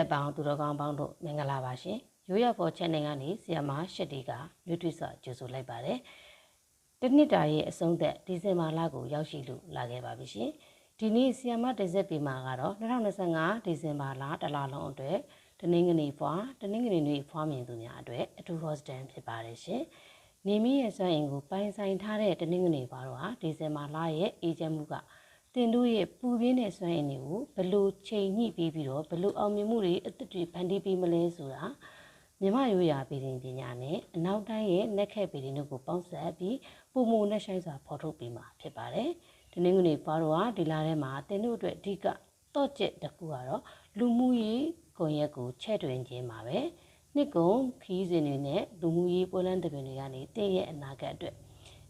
သက်ပေါင်းသူတော်ကောင်းပေါင်းတို့မင်္ဂလာပါရှင်ရိုးရဖော် channel ကနေဆီယမရှစ်တီကနှွေးထွေးစွာကြိုဆိုလိုက်ပါတယ်တနှစ်တာရဲ့အဆုံးသက်ဒီဇင်ဘာလကိုရောက်ရှိလို့လာခဲ့ပါပြီရှင်ဒီနေ့ဆီယမတင်ဆက်ပေးမှာကတော့2025ဒီဇင်ဘာလတလလုံးအတွက်တနင်္ဂနွေဖွာတနင်္ဂနွေနေ့ဖွာမြင်သူများအတွက်အထူး host တန်ဖြစ်ပါတယ်ရှင်နေမီရဲ့စွမ်းအင်ကိုပိုင်ဆိုင်ထားတဲ့တနင်္ဂနွေပါတော့ဟာဒီဇင်ဘာလရဲ့အေဂျင့်မှုက တင်တို့ရဲ့ပူပြင်းတဲ့စွမ်းအင်တွေကိုဘလို့ချိန်ညှိပြီးပြီးတော့ဘလို့အောင်မြင်မှုတွေအသက်တွေဖန်တီးပြီးမလဲဆိုတာမြမရိုးရာပြည်ရင်ပညာနဲ့အနောက်တိုင်းရဲ့နက်ခက်ပြည်ရင်တို့ကိုပေါင်းစပ်ပြီးပုံမုံနဲ့ဆိုင်စွာဖော်ထုတ်ပြီးမှာဖြစ်ပါတယ်။ဒီနေ့ကနေပါတော့ဟာဒီလာထဲမှာတင်တို့အတွက်အဓိကတော့ကျက်တစ်ခုကတော့လူမှုရေးကွန်ရက်ကိုချဲ့တွင်ခြင်းပါပဲ။နှစ်ကုံခီးစဉ်တွေနဲ့လူမှုရေးပွဲလန်းတပင်တွေကနေတင်ရဲ့အနာဂတ်အတွက်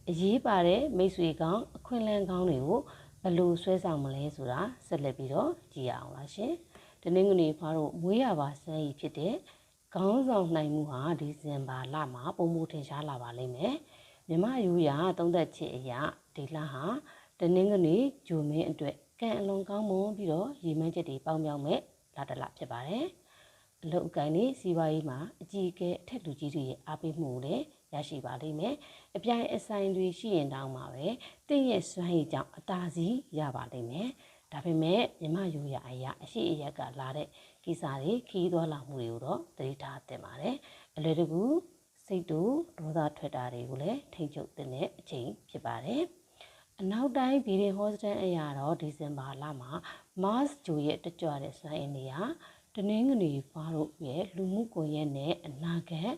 အရေးပါတဲ့မိတ်ဆွေကောင်းအခွင့်အလမ်းကောင်းတွေကို ဘယ်လိုဆွဲဆောင်မလဲဆိုတာဆက်လက်ပြီးတော့ကြည့်ရအောင်လားရှင်။ဒီနေ့ကနေဖားတို့မွေးရပါစမ်းရည်ဖြစ်တဲ့ခေါင်းဆောင်နိုင်မှုဟာဒီဇင်ဘာလမှာပုံမှုထင်ရှားလာပါလိမ့်မယ်။မြမယူရသုံးသက်ချစ်အရာဒီလဟာဒီနေ့ကနေဂျိုမင်းအတွက်ကံအလွန်ကောင်းမွန်ပြီးတော့ရည်မှန်းချက်တွေပေါင်းမြောက်မဲ့လာတလဖြစ်ပါတယ်။အလုတ်အကိုင်းလေးစီးပွားရေးမှာအကြီးအကဲအထက်လူကြီးတွေရဲ့အားပေးမှုကိုလည်း ရရှိပါလိမ့်မယ်။အပြိုင်အဆိုင်တွေရှိရင်တောင်းပါပဲ။တင့်ရဲ့စွမ်းရည်ကြောင့်အသာစီးရပါလိမ့်မယ်။ဒါပေမဲ့မြမယူရအရာအရှိအယက်ကလာတဲ့ကိစ္စတွေခီးသွားလာမှုတွေကိုတော့သတိထားသင့်ပါတယ်။အလွယ်တကူစိတ်တူဒေါသထွက်တာတွေကိုလည်းထိန်းချုပ်တဲ့အချိန်ဖြစ်ပါတယ်။အနောက်တိုင်းဗီဒီဟောစတန်အရာတော့ဒီဇင်ဘာလမှာ Mars ဂျိုရဲ့တကြွတဲ့စွမ်းအင်တွေဟာတနင်္ဂနွေဖားတို့ရဲ့လူမှုကွန်ရက်နဲ့အနာဂတ်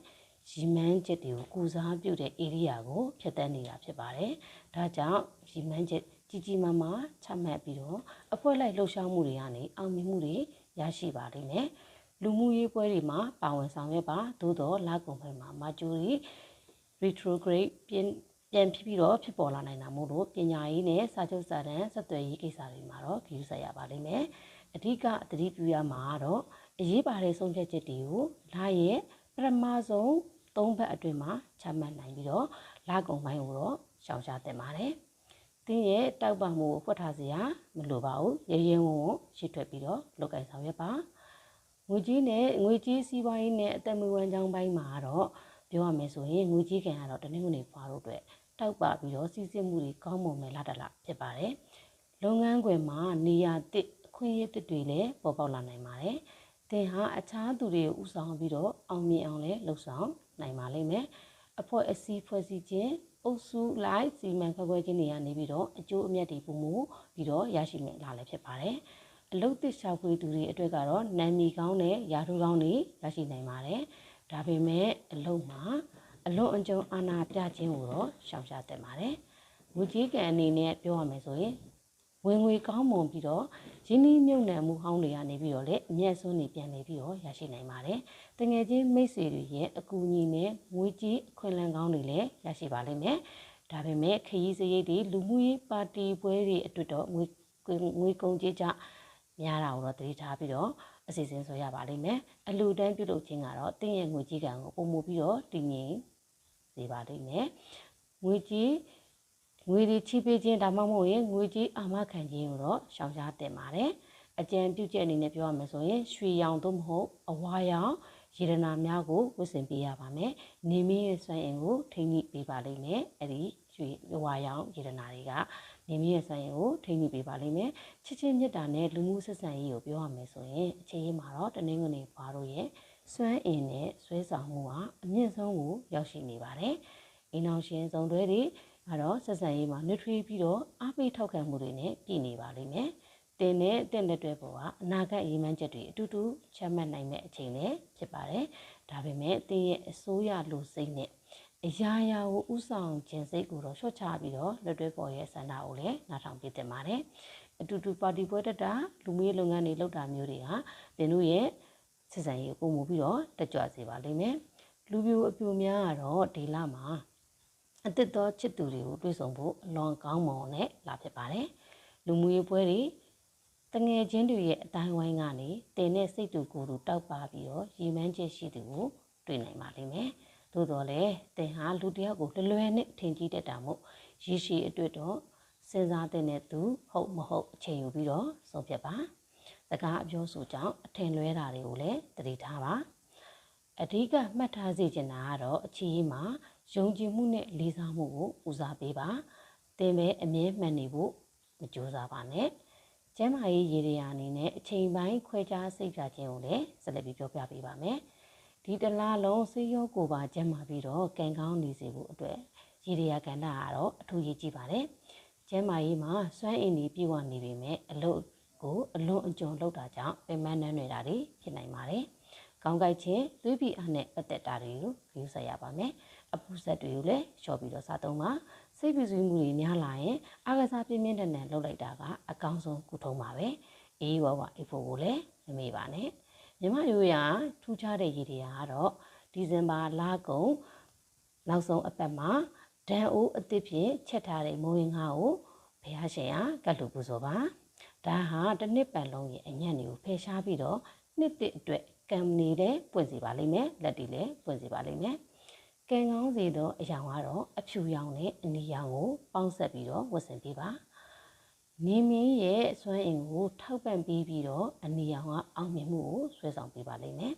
ရီမန်းချက်တွေကိုကုစားပြုတဲ့ area ကိုဖျက်ဆီးနေတာဖြစ်ပါတယ်။ဒါကြောင့်ရီမန်းချက်ကြီးကြီးမားမားချမှတ်ပြီးတော့အဖွဲ့လိုက်လှုပ်ရှားမှုတွေကနေအောင်မြင်မှုတွေရရှိပါလိမ့်မယ်။လူမှုရေးပွဲတွေမှာပါဝင်ဆောင်ရွက်ပါသို့တော့လာကုန်ပိုင်းမှာမာဂျူရီ retrograde ပြင်ပြန်ဖြစ်ပြီးတော့ဖြစ်ပေါ်လာနိုင်တာမို့လို့ပညာရေးနဲ့စာချုပ်စာတမ်းဆက်သွယ်ရေးကိစ္စတွေမှာတော့ဂရုစိုက်ရပါလိမ့်မယ်။အဓိကသတိပြုရမှာကတော့အရေးပါတဲ့ဆုံးဖြတ်ချက်တွေကိုလာရဲ့ပထမဆုံး သုံးဘက်အတွင်းမှာချမှတ်နိုင်ပြီးတော့လာကုံပိုင်းကိုတော့ရှောင်ရှားတင်ပါတယ်။တင်းရဲ့တောက်ပမှုကိုဖွက်ထားစရာမလိုပါဘူး။ရရင်ဝုံကိုရှစ်ထွက်ပြီးတော့လောက်ကင်ဆောင်ရွက်ပါ။ငွေကြီးနဲ့ငွေကြီးစီးပွားရေးနဲ့အသက်မွေးဝမ်းကြောင်းပိုင်းမှာတော့ပြောရမယ်ဆိုရင်ငွေကြီးကန်ကတော့တနင်္ဂနွေဖွားတို့အတွက်တောက်ပပြီးတော့စီးဆင်းမှုတွေကောင်းမွန်မယ်လားတလားဖြစ်ပါတယ်။လုပ်ငန်းခွင်မှာနေရာတစ်အခွင့်အရေးတစ်တွေလည်းပေါ်ပေါက်လာနိုင်ပါတယ်။ သင်ဟာအခြားသူတွေကိုဥဆောင်ပြီးတော့အောင်မြင်အောင်လည်းလှုပ်ဆောင်နိုင်ပါလိမ့်မယ်။အဖွဲ့အစည်းဖွဲ့စည်းခြင်းအုပ်စုလိုက်စီမံခန့်ခွဲခြင်းတွေကနေပြီးတော့အကျိုးအမြတ်တွေပုံမှုပြီးတော့ရရှိမယ်လားလည်းဖြစ်ပါတယ်။အလုတ်သစ်ရှာဖွေသူတွေအတွက်ကတော့နာမည်ကောင်းတဲ့ယာထုကောင်းတွေရရှိနိုင်ပါတယ်။ဒါပေမဲ့အလုတ်မှာအလွန်အကျုံအာနာပြခြင်းကိုတော့ရှောင်ရှားသင့်ပါတယ်။ငွေကြီးကံအနေနဲ့ပြောရမယ်ဆိုရင် ဝင်ငွေကောင်းမွန်ပြီးတော့ရင်းနှီးမြုပ်နှံမှုဟောင်းတွေကနေပြီးတော့လည်းအမျက်စွန်းတွေပြန်နေပြီးတော့ရရှိနိုင်ပါတယ်။တငယ်ချင်းမိတ်ဆွေတွေရဲ့အကူအညီနဲ့ငွေကြီးအခွင့်အလမ်းကောင်းတွေလည်းရရှိပါလိမ့်မယ်။ဒါပေမဲ့ခရီးစရိတ်တွေလူမှုရေးပါတီပွဲတွေအတွက်တော့ငွေငွေကုန်ကြေးကြများတာကိုတော့တတိထားပြီးတော့အစီအစဉ်ဆိုရပါလိမ့်မယ်။အလူတန်းပြုလုပ်ခြင်းကတော့တင်းရဲ့ငွေကြီးကံကိုပုံမှုပြီးတော့တည်ငြိမ်စေပါလိမ့်မယ်။ငွေကြီး ငွေဒီချိပေးခြင်းဒါမှမဟုတ်ရင်ငွေကြီးအာမခံခြင်းကိုတော့ရှောင်ရှားတင်ပါတယ်။အကြံပြုချက်အနေနဲ့ပြောရမယ်ဆိုရင်ရွှေရောင်သို့မဟုတ်အဝါရောင်ရေဒနာများကိုဝတ်ဆင်ပေးရပါမယ်။နေမင်းရဲ့စွမ်းအင်ကိုထိန်းညှိပေးပါလိမ့်မယ်။အဲ့ဒီရွှေဝါရောင်ရေဒနာတွေကနေမင်းရဲ့စွမ်းအင်ကိုထိန်းညှိပေးပါလိမ့်မယ်။ချစ်ချင်းမြတ်တာနဲ့လူမှုဆက်ဆံရေးကိုပြောရမယ်ဆိုရင်အခြေရေးမှာတော့တနင်္ဂနွေဘာလို့ရဲ့စွမ်းအင်နဲ့ဆွဲဆောင်မှုဟာအမြင့်ဆုံးကိုရောက်ရှိနေပါတယ်။အိမ်အောင်ရှင်ဆောင်တွဲတွေ ကတော့ဆက်ဆံရေးမှာနှွေးထွေးပြီးတော့အားပေးထောက်ခံမှုတွေနဲ့ပြည်နေပါလိမ့်မယ်။တင်နဲ့တင့်တဲ့တွဲပေါ်ကအနာဂတ်ရည်မှန်းချက်တွေအတူတူချမှတ်နိုင်မဲ့အချိန်လည်းဖြစ်ပါတယ်။ဒါပေမဲ့တင်းရဲ့အစိုးရလူစိတ်နဲ့အရာရာကိုဥဆောင်ခြင်းစိတ်ကိုတော့ချော့ချပြီးတော့လက်တွဲပေါ်ရဲ့ဆန္ဒကိုလည်းနားထောင်ပြတင်ပါတယ်။အတူတူပါတီပွဲတက်တာလူမျိုးလုပ်ငန်းတွေလုပ်တာမျိုးတွေဟာတင်တို့ရဲ့စစ်စံရေးပုံမှုပြီးတော့တက်ကြွစေပါလိမ့်မယ်။လူပြိုအပြိုများကတော့ဒီလမှာ အသစ်သောချစ်သူတွေကိုတွေ့ဆုံဖို့အလွန်ကောင်းမွန်တဲ့လာဖြစ်ပါတယ်။လူမှုရေးပွဲတွေတငယ်ချင်းတွေရဲ့အတိုင်းဝိုင်းကနေတင်တဲ့စိတ်တူကိုယ်တူတောက်ပါပြီးတော့ရည်မှန်းချက်ရှိသူကိုတွေ့နိုင်ပါလိမ့်မယ်။သို့တော်လည်းတင်ဟာလူတယောက်ကိုလွယ်လွယ်နဲ့ထင်ကြီးတတ်တာမို့ရည်ရှိအတွက်တော့စဉ်းစားတဲ့သူဟုတ်မဟုတ်အချိန်ယူပြီးတော့ဆုံးဖြတ်ပါ။တစကားအပြောဆိုကြောင့်အထင်လွဲတာတွေကိုလည်းသတိထားပါအဓိကမှတ်ထားစေချင်တာကတော့အခြေအမှာ ယုံကြည်မှုနဲ့လေးစားမှုကိုဦးစားပေးပါသင်ပဲအမြဲမှန်နေဖို့မကြိုးစားပါနဲ့ကျမ်းမာရေးရည်ရည်အနေနဲ့အချိန်ပိုင်းခွဲခြားစိတ်ပြခြင်းကိုလည်းဆက်လက်ပြီးပြောပြပေးပါမယ်ဒီတလားလုံးဆေးရောကိုပါကျမ်းမာပြီးတော့ကံကောင်းနေစေဖို့အတွက်ရည်ရည်ကဏ္ဍကတော့အထူးရည်ကြည့်ပါတယ်ကျမ်းမာရေးမှာစွမ်းအင်တွေပြည့်ဝနေပေမဲ့အလုပ်ကိုအလွန်အကျွံလောက်တာကြောင့်ပင်မနှမ်းနေတာတွေဖြစ်နိုင်ပါတယ်။ကောင်းကိုက်ခြင်းသွေးပြီးအားနဲ့ပတ်သက်တာတွေကိုယူဆရပါမယ်။ အပူဆက်တွေကိုလည်းလျှော့ပြီးတော့စားသုံးပါ။စိတ်ပူဆွေးမှုတွေများလာရင်အားကစားပြင်းပြင်းထန်ထန်လုပ်လိုက်တာကအကောင်းဆုံးကုထုံးပါပဲ။အေးဝဝအေးဖို့ကိုလည်းမမေ့ပါနဲ့။မြမရိုးရာထူးခြားတဲ့ရည်တွေကတော့ဒီဇင်ဘာလကုန်နောက်ဆုံးအပတ်မှာဒန်အိုးအသစ်ဖြင့်ချက်ထားတဲ့မိုးရင်ငါးကိုဘုရားရှင်ကကတ်လူပူဇော်ပါ။ဒါဟာတစ်နှစ်ပတ်လုံးရဲ့အညံ့တွေကိုဖယ်ရှားပြီးတော့နှစ်တစ်အတွက်ကံနေတဲ့ပွင့်စီပါလိမ့်မယ်လက်တီလည်းပွင့်စီပါလိမ့်မယ် ကံကောင်းစေသောအရာကတော့အဖြူရောင်နဲ့အနီရောင်ကိုပေါင်းဆက်ပြီးတော့ဝတ်ဆင်ပေးပါနေမင်းရဲ့စွမ်းအင်ကိုထောက်ပံ့ပေးပြီးတော့အနီရောင်ကအောင်မြင်မှုကိုဆွဲဆောင်ပေးပါလိမ့်မယ်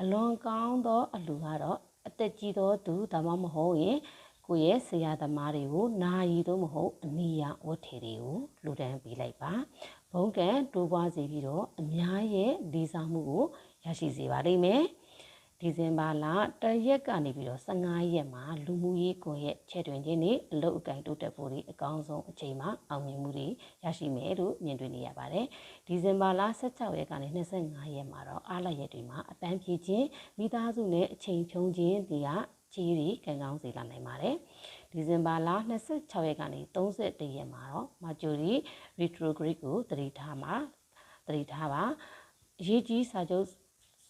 အလွန်ကောင်းသောအလူကတော့အသက်ကြီးသောသူဒါမှမဟုတ်ရင်ကိုယ့်ရဲ့ဆရာသမားတွေကိုနာရီသို့မဟုတ်အနီးရဝတ်ထည်တွေကိုလူဒန်းပေးလိုက်ပါဘုံကံတိုးပွားစေပြီးတော့အများရဲ့လေးစားမှုကိုရရှိစေပါလိမ့်မယ် ဒီဇင်ဘာလတရက်ကနေပြီးတော့15ရက်မှာလူမှုရေးကွန်ရက်ချဲ့တွင်ခြင်းနဲ့အလုပ်အကင်တိုးတက်ဖို့ဒီအကောင်းဆုံးအချိန်မှာအောင်မြင်မှုတွေရရှိမယ်လို့မြင်တွေ့နေရပါတယ်။ဒီဇင်ဘာလ16ရက်ကနေ25ရက်မှာတော့အားလရက်တွေမှာအပန်းဖြေခြင်းမိသားစုနဲ့အချိန်ဖြုံးခြင်းတွေကကြီးတွေကံကောင်းစေလာနိုင်ပါတယ်။ဒီဇင်ဘာလ26ရက်ကနေ31ရက်မှာတော့ Mercury retrograde ကိုသတိထားမှာသတိထားပါအရေးကြီးစာချုပ်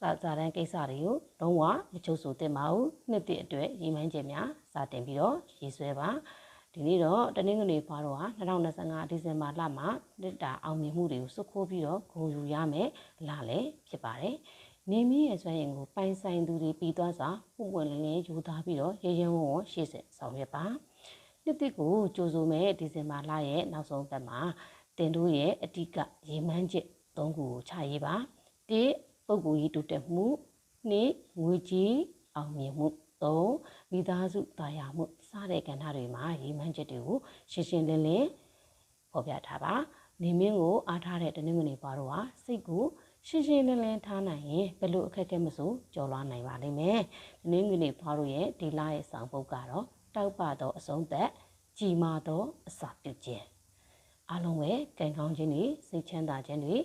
စာစာတန်းကိစ္စတွေကိုလုံးဝမချုပ်ဆိုသင့်ပါဘူးနှစ်တည်းအတွက်ရည်မှန်းချက်များစာတင်ပြီးတော့ရေးဆွဲပါဒီနေ့တော့တနင်္ဂနွေပါတော့ဟာ2025ဒီဇင်ဘာလမှာတစ်တာအောင်မြင်မှုတွေကိုစုခိုးပြီးတော့ဂုဏ်ယူရမယ်လာလည်းဖြစ်ပါတယ်နေမီရဲ့စွမ်းရင်ကိုပိုင်ဆိုင်သူတွေပြီးသွားစွာပုံပွင့်လင်းလင်းယူသားပြီးတော့ရေရင်ဝုံရှေ့ဆက်ဆောင်ရွက်ပါနှစ်တစ်ကိုကြိုးဆိုမဲ့ဒီဇင်ဘာလရဲ့နောက်ဆုံးပတ်မှာတင်တို့ရဲ့အတိကရေမှန်းချက်၃ခုကိုချရေးပါတိ ပုဂ္ဂိုလ်ရေးတိုးတက်မှုနှစ်ငွေကြီးအောင်မြင်မှု၃မိသားစုတာယာမှုစတဲ့ကဏ္ဍတွေမှာရေမှန်းချက်တွေကိုရှင်းရှင်းလင်းလင်းဖော်ပြထားပါနေမင်းကိုအားထားတဲ့တနင်္ဂနွေပါတော့ဟာစိတ်ကိုရှင်းရှင်းလင်းလင်းထားနိုင်ရင်ဘယ်လိုအခက်အခဲမဆိုကျော်လွှားနိုင်ပါလိမ့်မယ်။ဒီနေ့မိနစ်ဖွားတို့ရဲ့ဒီလရဲ့ဆောင်ပုဒ်ကတော့တောက်ပသောအဆုံးသက်ကြီးမာသောအစာပြုခြင်းအားလုံးပဲကံကောင်းခြင်းတွေစိတ်ချမ်းသာခြင်းတွေ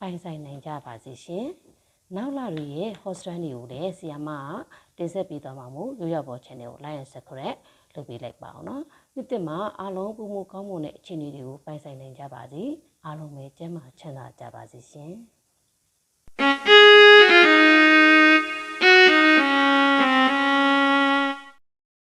ပိုင်ဆိုင်နိုင်ကြပါစေရှင်။ နောက်လာတွေရဲ့ hostel တွေကိုလည်းဆီယာမကတင်ဆက်ပေးသွားမှာမို့ရိုးရပေါ် channel ကို like and subscribe လုပ်ပေးလိုက်ပါအောင်နော်။နှစ်သက်မှာအားလုံးပုံမှုကောင်းမွန်တဲ့အခြေအနေတွေကိုပိုင်ဆိုင်နိုင်ကြပါစေ။အားလုံးပဲကျန်းမာချမ်းသာကြပါစေရှင်။